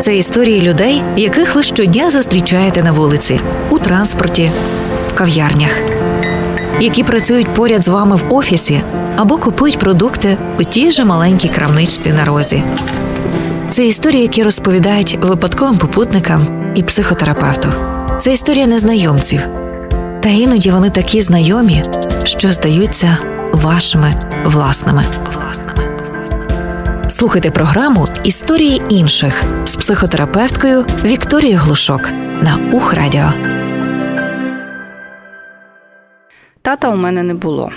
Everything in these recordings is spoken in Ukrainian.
Це історії людей, яких ви щодня зустрічаєте на вулиці, у транспорті, в кав'ярнях, які працюють поряд з вами в офісі або купують продукти у тій же маленькій крамничці на розі. Це історії, які розповідають випадковим попутникам і психотерапевту. Це історія незнайомців. Та іноді вони такі знайомі, що здаються вашими власними. власними. Слухайте програму Історії інших з психотерапевткою Вікторією Глушок на Ухрадіо. Тата у мене не було.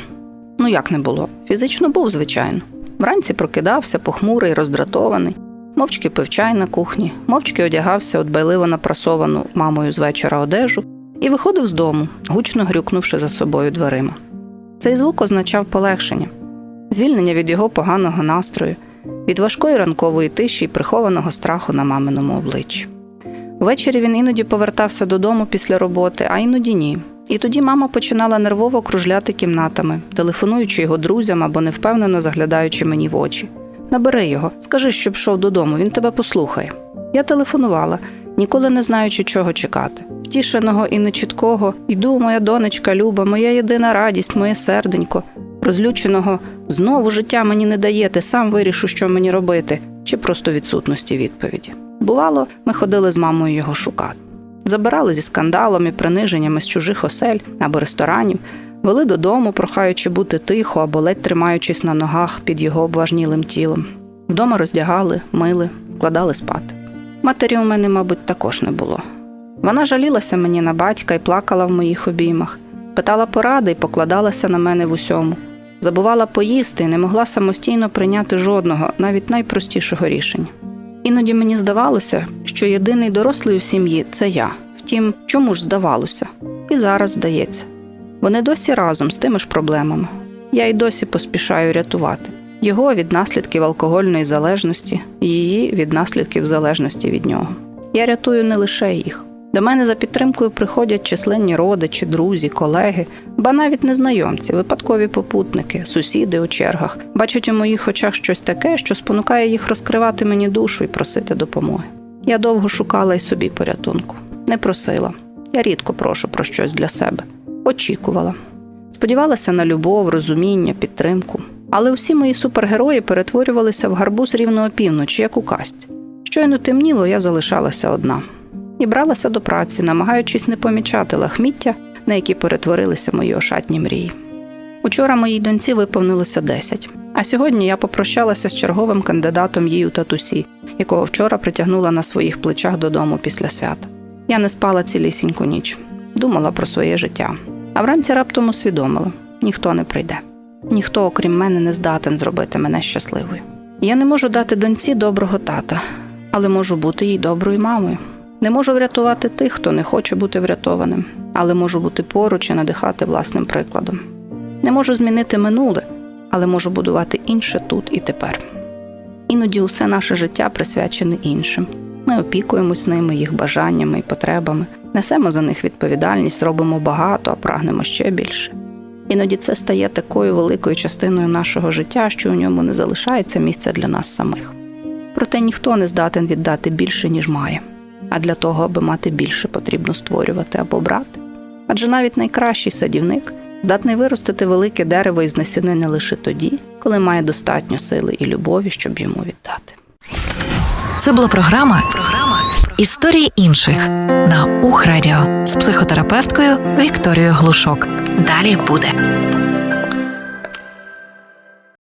Ну як не було? Фізично був, звичайно. Вранці прокидався, похмурий, роздратований, мовчки пив чай на кухні, мовчки одягався у дбайливо напрасовану мамою з вечора одежу і виходив з дому, гучно грюкнувши за собою дверима. Цей звук означав полегшення, звільнення від його поганого настрою, від важкої ранкової тиші і прихованого страху на маминому обличчі. Ввечері він іноді повертався додому після роботи, а іноді ні. І тоді мама починала нервово кружляти кімнатами, телефонуючи його друзям або невпевнено заглядаючи мені в очі. Набери його, скажи, щоб йшов додому, він тебе послухає. Я телефонувала, ніколи не знаючи, чого чекати. Втішеного і нечіткого йду, моя донечка Люба, моя єдина радість, моє серденько. Розлюченого знову життя мені не даєте, сам вирішу, що мені робити, чи просто відсутності відповіді. Бувало, ми ходили з мамою його шукати. Забирали зі скандалами, приниженнями з чужих осель або ресторанів, вели додому, прохаючи бути тихо або ледь тримаючись на ногах під його обважнілим тілом. Вдома роздягали, мили, вкладали спати. Матері у мене, мабуть, також не було. Вона жалілася мені на батька і плакала в моїх обіймах, питала поради і покладалася на мене в усьому. Забувала поїсти і не могла самостійно прийняти жодного, навіть найпростішого рішення. Іноді мені здавалося, що єдиний дорослий у сім'ї це я. Втім, чому ж здавалося? І зараз здається. Вони досі разом з тими ж проблемами. Я й досі поспішаю рятувати його від наслідків алкогольної залежності, її від наслідків залежності від нього. Я рятую не лише їх. До мене за підтримкою приходять численні родичі, друзі, колеги, ба навіть незнайомці, випадкові попутники, сусіди у чергах, бачать у моїх очах щось таке, що спонукає їх розкривати мені душу і просити допомоги. Я довго шукала й собі порятунку, не просила. Я рідко прошу про щось для себе, очікувала. Сподівалася на любов, розуміння, підтримку. Але усі мої супергерої перетворювалися в гарбуз рівно опівночі, як у казці. Щойно темніло, я залишалася одна і бралася до праці, намагаючись не помічати лахміття, на які перетворилися мої ошатні мрії. Учора моїй доньці виповнилося 10, а сьогодні я попрощалася з черговим кандидатом їй у татусі, якого вчора притягнула на своїх плечах додому після свята. Я не спала цілісіньку ніч, думала про своє життя, а вранці раптом усвідомила ніхто не прийде. Ніхто, окрім мене, не здатен зробити мене щасливою. Я не можу дати доньці доброго тата, але можу бути їй доброю мамою. Не можу врятувати тих, хто не хоче бути врятованим, але можу бути поруч і надихати власним прикладом. Не можу змінити минуле, але можу будувати інше тут і тепер. Іноді усе наше життя присвячене іншим. Ми опікуємось ними, їх бажаннями і потребами, несемо за них відповідальність, робимо багато, а прагнемо ще більше. Іноді це стає такою великою частиною нашого життя, що у ньому не залишається місця для нас самих. Проте ніхто не здатен віддати більше, ніж має. А для того, аби мати більше, потрібно створювати або брати. Адже навіть найкращий садівник здатний виростити велике дерево із насінини лише тоді, коли має достатньо сили і любові, щоб йому віддати. Це була програма Програма Історії інших на Ухрадіо з психотерапевткою Вікторією Глушок. Далі буде.